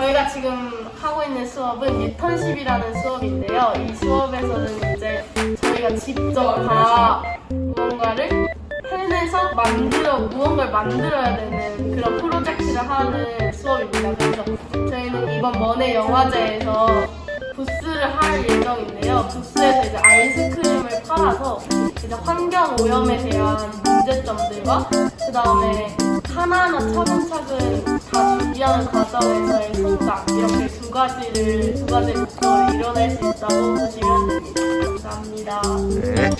저희가 지금 하고 있는 수업은 유턴십이라는 수업인데요. 이 수업에서는 이제 저희가 직접 다 무언가를 해내서 만들어 무언가를 만들어야 되는 그런 프로젝트를 하는 수업입니다. 그래서 저희는 이번 먼해 영화제에서 부스를 할 예정인데요. 부스에서 이제 아이스크림을 팔아서 이제 환경 오염에 대한 문제점들과 그 다음에 하나하나 차근차근 다 준비하는 과정에서의 성장 이렇게 두 가지를 두 가지 목표를 이뤄낼 수 있다고 보시면 됩니다. 감사합니다. 네.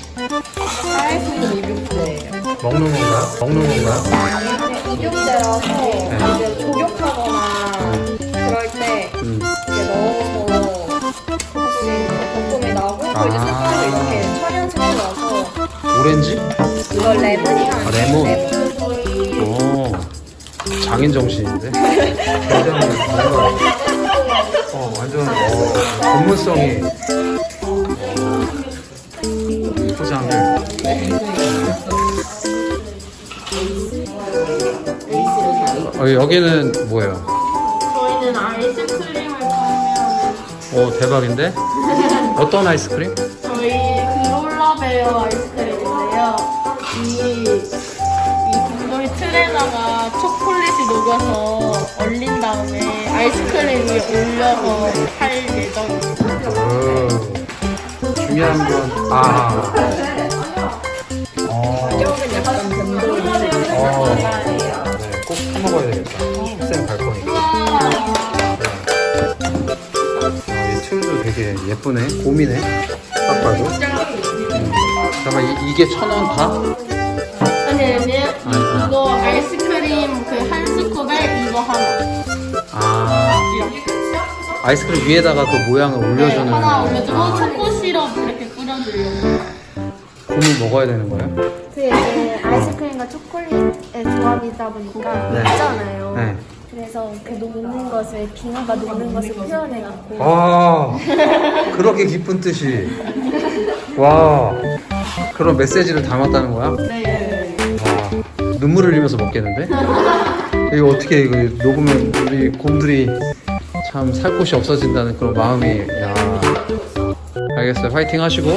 아이스크림 입육제예요. 먹는 건가요? 먹는 건가요? 입육제라서 이제 조격하거나 그럴 때 음. 이렇게 넣어서 혹시 거품이 나고 또 이제 아. 색깔도 이렇게 천연색이라서 오렌지? 이거 레몬이랑 아, 레몬. 오. 장인 정신인데? 굉장히 뭔가, 어, 완전, 어, 전문성이. 어, 포장을. 어, 여기는 뭐예요? 저희는 아이스크림을 판매하는 오, 대박인데? 어떤 아이스크림? 저희 그롤라베어 아이스크림인데요. 이, 이 녹아서 얼린 다음에 아이스크림 위에 올려서 팔 예정입니다. 오, 중요한 건, 아. 어, 이쪽은 약간 변동이 어. 네, 꼭 사먹어야 되겠다. 쌤갈 거니까. 네. 이 되게 예쁘네. 곰이네. 딱 봐도. 음. 잠깐만, 이, 이게 천 원 다? 아니, 아니, 아. 이거 아이스크림 아이스크림 위에다가 또 모양을 올려주는. 네, 하나 올려주고 아, 초코 시럽 이렇게 뿌려주려고. 곰을 먹어야 되는 거예요? 그 이제 아이스크림과 초콜릿의 조합이다 보니까 네. 녹잖아요. 네. 그래서 그 녹는 것을 빙하가 녹는 것을 표현해갖고 와, 그렇게 기쁜 뜻이. 와, 그런 메시지를 담았다는 거야? 네. 와, 눈물을 흘리면서 먹겠는데? 이거 어떻게 이거 녹으면 우리 곰들이 참 살 곳이 없어진다는 그런 마음이 야 알겠어요 화이팅 하시고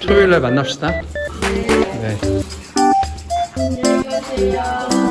토요일날 만납시다 네. 안녕히 가세요.